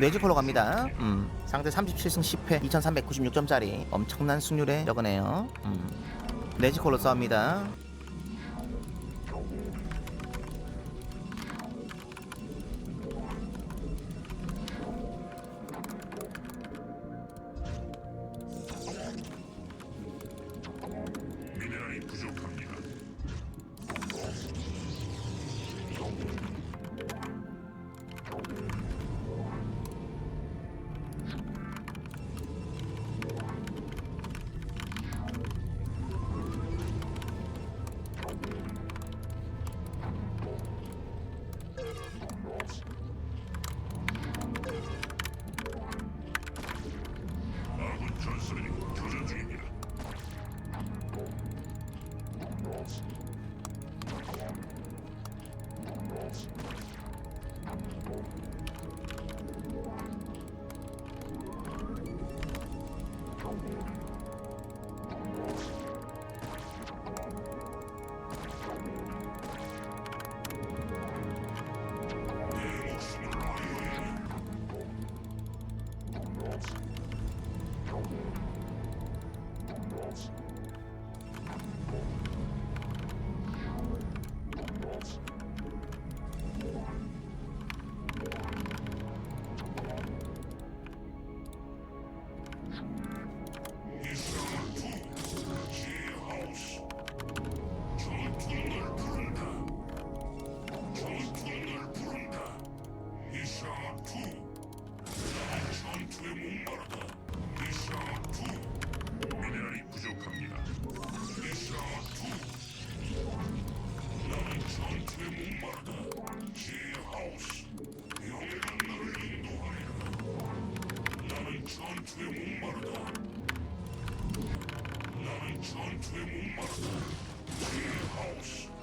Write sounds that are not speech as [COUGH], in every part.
뇌지컬로 갑니다. 음. 상대 37승 10패 2396점짜리 엄청난 승률에 적어내요. 음. 뇌지컬로 싸웁니다. 목마르다. 미션 2. 미네랄이 부족합니다. 미션 2. 나는 전투에 목마르다. 제하우스. 영원한 나를 인도하리라. 나는 전투에 목마르다. 나는 전투에 목마르다. 제하우스.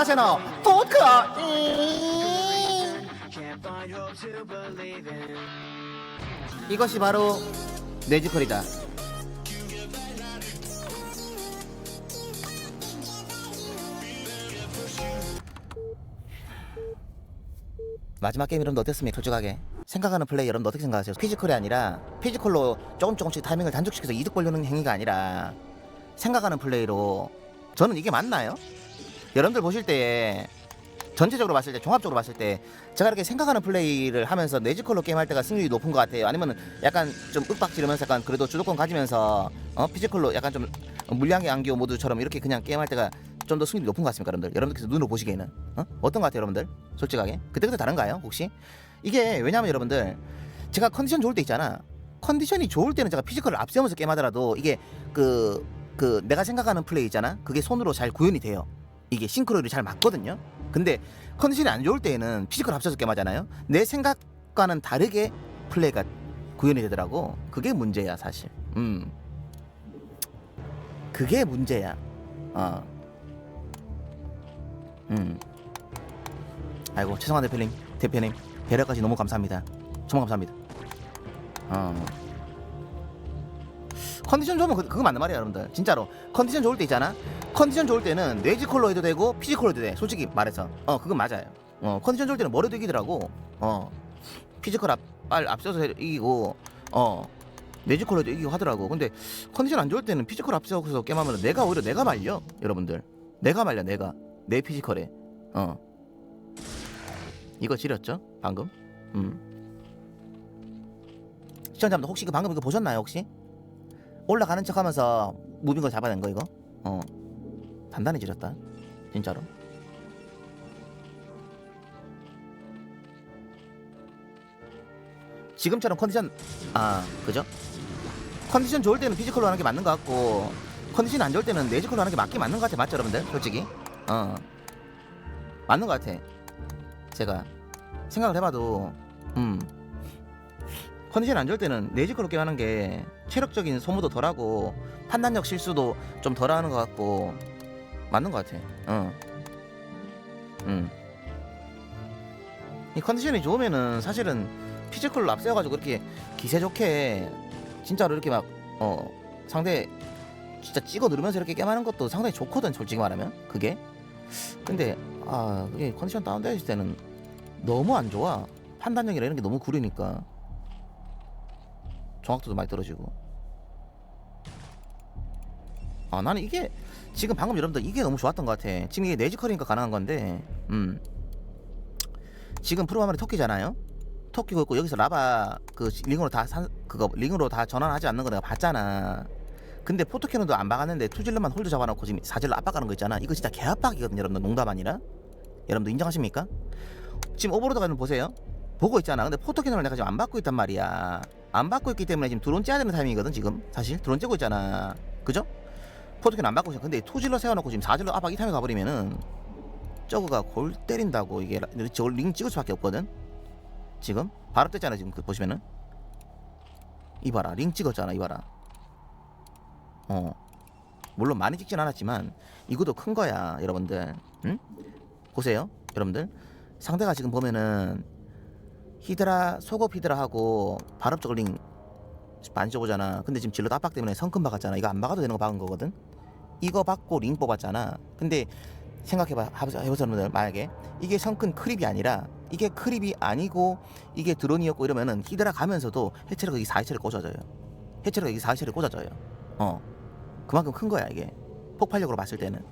发现了，多可이 이것이 바로 뇌지컬이다. 마지막 게임 여러분 어땠습니까? 솔직하게 생각하는 플레이 여러분 어떻게 생각하세요? 피지컬이 아니라 피지컬로 조금 조금씩 타이밍을 단축시켜서 이득 보려는 행위가 아니라 생각하는 플레이로 저는 이게 맞나요? 여러분들 보실 때에 전체적으로 봤을 때 종합적으로 봤을 때 제가 이렇게 생각하는 플레이를 하면서 내지컬로 게임할 때가 승률이 높은 것 같아요. 아니면 약간 좀 윽박 지르면서 약간 그래도 주도권 가지면서 어 피지컬로 약간 좀 물량의 안기호 모드처럼 이렇게 그냥 게임할 때가 좀 더 승률이 높은 것 같습니까 여러분들? 여러분들께서 눈으로 보시기에는. 어? 어떤 것 같아요 여러분들? 솔직하게? 그때그때 다른가요 혹시? 이게 왜냐면 여러분들 제가 컨디션 좋을 때 있잖아. 컨디션이 좋을 때는 제가 피지컬을 앞세우면서 게임하더라도 이게 그그 내가 생각하는 플레이 있잖아? 그게 손으로 잘 구현이 돼요 이게 싱크로율이 잘 맞거든요. 근데 컨디션이 안 좋을 때에는 피지컬 앞서서 게임하잖아요. 내 생각과는 다르게 플레이가 구현이 되더라고. 그게 문제야 사실. 음. 그게 문제야. 어. 음. 아이고 최성환 대표님. 대표님. 배려까지 너무 감사합니다. 정말 감사합니다. 어 컨디션 좋으면 그, 그거 맞는 말이야 여러분들. 진짜로. 컨디션 좋을 때 있잖아? 컨디션 좋을 때는 뇌지컬로 해도 되고 피지컬로 해도 돼. 솔직히 말해서. 어 그건 맞아요. 어 컨디션 좋을 때는 머리도 이기더라고. 어. 피지컬 앞, 빨 앞서서 이기고 어. 뇌지컬로 해도 이기고 하더라고. 근데 컨디션 안 좋을 때는 피지컬 앞서서 게임하면 내가 오히려 내가 말려 여러분들. 내가 말려 내가. 내 피지컬에. 어. 이거 지렸죠? 방금? 음. 시청자분들 혹시 그 방금 이거 보셨나요 혹시 올라가는 척하면서 무빙 걸 잡아낸 거 이거? 어. 단단히 지렸다. 진짜로? 지금처럼 컨디션 아 그죠? 컨디션 좋을 때는 피지컬로 하는 게 맞는 것 같고 컨디션 안 좋을 때는 내지컬로 하는 게 맞긴 맞는 것 같아 맞죠 여러분들? 솔직히? 어. 맞는 것 같아. 제가 생각을 해봐도 음 컨디션 안 좋을 때는 내지컬로 게임하는 게 체력적인 소모도 덜하고 판단력 실수도 좀 덜하는 것 같고 맞는 것 같아. 어. 음. 이 컨디션이 좋으면은 사실은 피지컬로 앞세워가지고 이렇게 기세 좋게 진짜로 이렇게 막 어 상대 진짜 찍어 누르면서 이렇게 게임하는 것도 상당히 좋거든 솔직히 말하면. 그게. 근데 아 그게 컨디션 다운되어 있을 때는 너무 안 좋아. 판단력이나 이런 게 너무 구리니까 정확도도 많이 떨어지고. 아 나는 이게 지금 방금 여러분들 이게 너무 좋았던 것 같아. 지금 이게 내지컬이니까 가능한 건데. 음. 지금 프로마마리 토끼잖아요? 토끼고 있고 여기서 라바 그 링으로 다 산, 그거 링으로 다 전환하지 않는 거 내가 봤잖아. 근데 포토캐논도 안 박았는데 투질러만 홀드 잡아놓고 지금 사질러 압박하는 거 있잖아. 이거 진짜 개압박이거든요 여러분들. 농담 아니라. 여러분들 인정하십니까? 지금 오버로드 가는 보세요. 보고 있잖아. 근데 포토캐논을 내가 지금 안 받고 있단 말이야 안 받고 있기 때문에 지금 드론 째야 되는 타이밍이거든 지금. 사실. 드론 째고 있잖아. 그죠? 포토캐논 안 받고 있어. 근데 투질러 세워놓고 지금 사질러 압박 이 타이밍 가버리면은 저거가 골 때린다고 이게 저걸 링 찍을 수밖에 없거든? 지금? 바로 떴잖아 지금 그 보시면은. 이봐라. 링 찍었잖아 이봐라. 어. 물론 많이 찍진 않았지만 이것도 큰 거야 여러분들. 응? 보세요 여러분들. 상대가 지금 보면은 히드라 소급 히드라 하고 발업적 링 많이 줘보잖아. 근데 지금 질럿 압박 때문에 성큼 박았잖아. 이거 안 박아도 되는 거 박은 거거든? 이거 받고 링 뽑았잖아. 근데 생각해봐 해보세요 여러분들 만약에. 이게 성큰 크립이 아니라 이게 크립이 아니고 이게 드론이었고 이러면은 히드라 가면서도 해체력 여기 4해체를 꽂아져요. 해체력 여기 4해체를 꽂아져요. 어. 그만큼 큰 거야 이게. 폭발력으로 봤을 때는.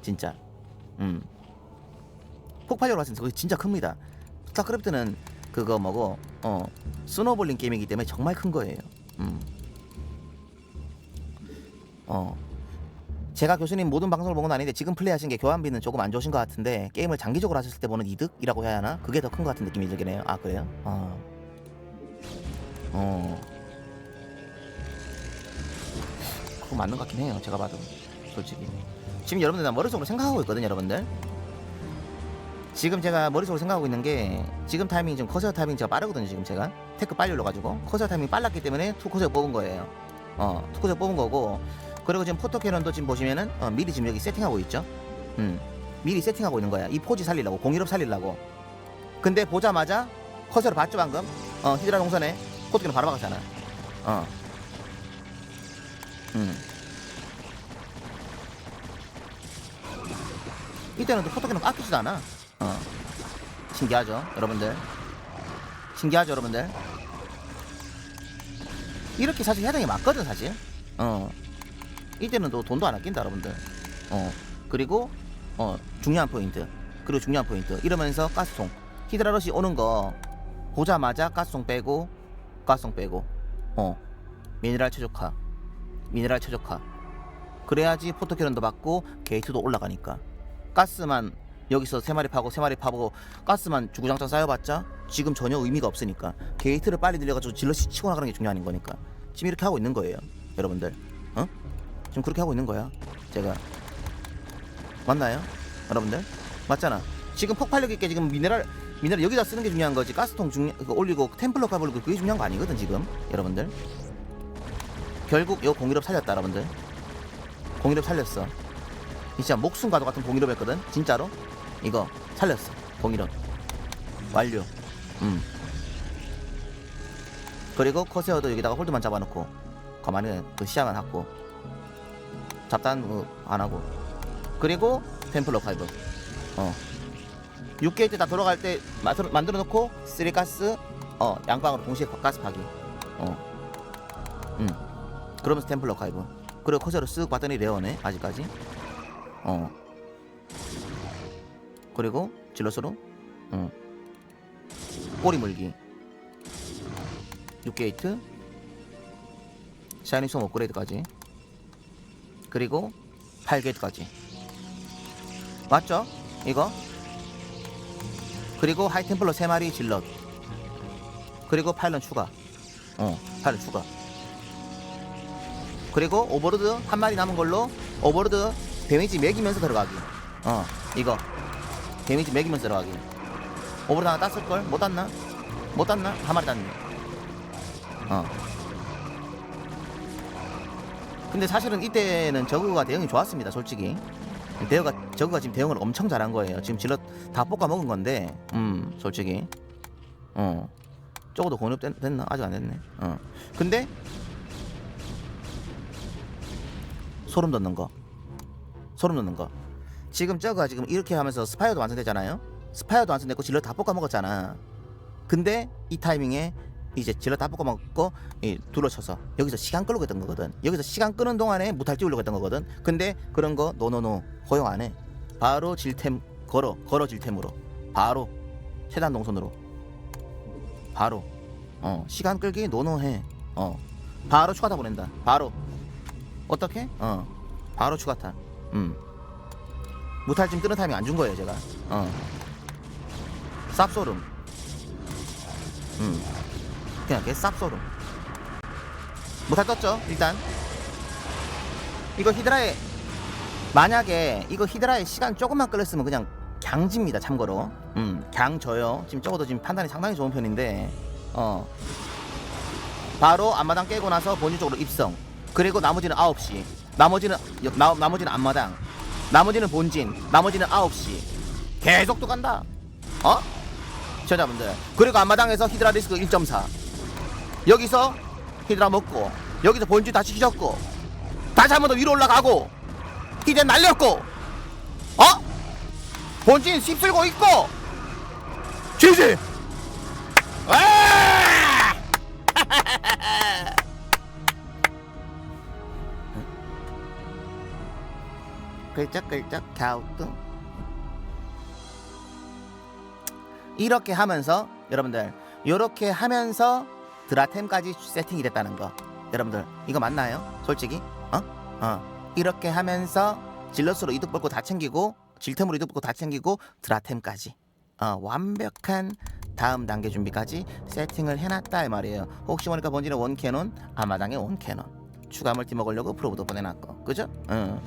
진짜. 음. 폭발력으로 봤을 때 그게 진짜 큽니다. 스타크래프트는 그거 뭐고 어 스노볼링 게임이기 때문에 정말 큰 거예요 음 어 제가 교수님 모든 방송을 본 건 아닌데 지금 플레이하신 게 교환비는 조금 안 좋으신 것 같은데 게임을 장기적으로 하셨을 때 보는 이득이라고 해야 하나? 그게 더 큰 것 같은 느낌이 들긴 해요. 아 그래요? 어. 어. 그거 맞는 것 같긴 해요. 제가 봐도 솔직히. 지금 여러분들 나 머릿속으로 생각하고 있거든요, 여러분들. 지금 제가 머릿속으로 생각하고 있는 게 지금 타이밍 지금 커세어 타이밍 제가 빠르거든요. 지금 제가 테크 빨리 올려가지고 커세어 타이밍 빨랐기 때문에 투 커세어 뽑은 거예요. 어, 투 커세어 뽑은 거고 그리고 지금 포토캐논도 지금 보시면은 어, 미리 지금 여기 세팅하고 있죠. 음, 미리 세팅하고 있는 거야. 이 포지 살리려고 공일업 살리려고. 근데 보자마자 커서를 봤죠 방금? 어 히드라 동선에 포토캐논 바로 박았잖아. 어. 음. 이때는 또 포토캐논 깎이지도 않아. 어. 신기하죠 여러분들. 신기하죠 여러분들. 이렇게 사실 해당이 맞거든 사실. 어. 이때는 또 돈도 안 아낀다 여러분들. 어. 그리고 어 중요한 포인트. 그리고 중요한 포인트. 이러면서 가스통. 히드라러시 오는 거 보자마자 가스통 빼고 가스통 빼고. 어. 미네랄 최적화. 미네랄 최적화. 그래야지 포토캐런도 받고 게이트도 올라가니까. 가스만 여기서 세 마리 파고 세 마리 파고 가스만 주구장창 쌓여봤자 지금 전혀 의미가 없으니까 게이트를 빨리 늘려가지고 질럿이 치고 나가는 게 중요한 거니까. 지금 이렇게 하고 있는 거예요 여러분들. 어? 지금 그렇게 하고 있는 거야 제가. 맞나요 여러분들? 맞잖아. 지금 폭발력 있게 지금 미네랄 미네랄 여기다 쓰는 게 중요한 거지. 가스통 중 올리고 템플러 값 올리고 그게 중요한 거 아니거든 지금 여러분들. 결국 요 공일업 살렸다 여러분들. 공일업 살렸어. 이 진짜 목숨 과도 같은 공일업 했거든 진짜로 이거 살렸어. 공일업 완료. 음. 그리고 커세어도 여기다가 홀드만 잡아놓고 가만히 그 시야만 하고 잡단 뭐안 하고. 그리고 템플러 파이브. 어. 6게이트 다 돌아갈 때 만들어, 만들어 놓고 쓰리가스 어 양방으로 동시에 가스 파기. 어음. 그러면서 템플러 파이브. 그리고 커세어로 쓱 봤더니 레어네 아직까지. 어 그리고 질러스로 어 꼬리 물기. 6게이트. 샤이니 솜 업그레이드까지. 그리고 8게이트까지. 맞죠? 이거? 그리고 하이템플러 3마리 질럿. 그리고 파일럿 추가. 어 파일럿 추가. 그리고 오버로드 한 마리 남은 걸로 오버로드 데미지 매기면서 들어가기. 어 이거 데미지 매기면서 들어가기 오버로드 하나 땄을걸? 못 땄나? 못 땄나? 한 마리 땄네. 어. 근데 사실은 이때는 저그가 대응이 좋았습니다 솔직히. 대우가 저그가 지금 대응을 엄청 잘한 거예요. 지금 질럿 다 볶아 먹은 건데 음 솔직히. 어. 적어도 공업 됐, 됐나? 아직 안 됐네. 어. 근데 소름 돋는 거. 소름 돋는 거 지금 저그가 지금 이렇게 하면서 스파이어도 완성되잖아요. 스파이어도 완성됐고 질럿 다 볶아 먹었잖아. 근데 이 타이밍에 이제 질럿 다 볶아 먹고 이 둘러쳐서 여기서 시간 끌고 있던 거거든. 여기서 시간 끄는 동안에 무탈 띄우려고 했던 거거든. 근데 그런 거 노노노 허용 안 해. 바로 질템 걸어 걸어 질템으로. 바로. 최단 동선으로. 바로. 어 시간 끌기 노노해. 어. 바로 추가타 보낸다. 바로. 어떻게? 어. 바로 추가타. 음 무탈 지금 뜨는 타이밍 안 준 거예요 제가. 어. 쌉소름. 음. 그냥 개 쌉소름. 무탈 떴죠 일단? 이거 히드라에 만약에 이거 히드라에 시간 조금만 끌렸으면 그냥 강집니다 참고로. 음 강 져요. 지금 적어도 지금 판단이 상당히 좋은 편인데. 어. 바로 앞마당 깨고 나서 본진 쪽으로 입성. 그리고 나머지는 9시. 나머지는 여- 나, 나머지는 앞마당 나머지는 본진 나머지는 9시. 계속 또 간다. 어? 시청자분들 그리고 앞마당에서 히드라 리스크 1.4 여기서 히드라 먹고 여기서 본진 다시 휘졌고 다시 한 번 더 위로 올라가고 히드 날렸고 어? 본진 씹쓸고 있고 지지 [LAUGHS] 아! 끌적끌적 갸우뚱 이렇게 하면서 여러분들 이렇게 하면서 드라템까지 세팅이 됐다는 거 여러분들 이거 맞나요? 솔직히 어? 어 이렇게 하면서 질럿으로 이득 벌고 다 챙기고 질템으로 이득 벌고 다 챙기고 드라템까지 어 완벽한 다음 단계 준비까지 세팅을 해놨다 이 말이에요 혹시 모르니까 본질은 원캐논 아마당에 원캐논 추가 멀티 먹으려고 프로브도 보내놨고 그죠? 응.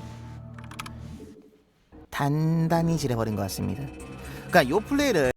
단단히 지려버린 것 같습니다. 그러니까 요 플레이를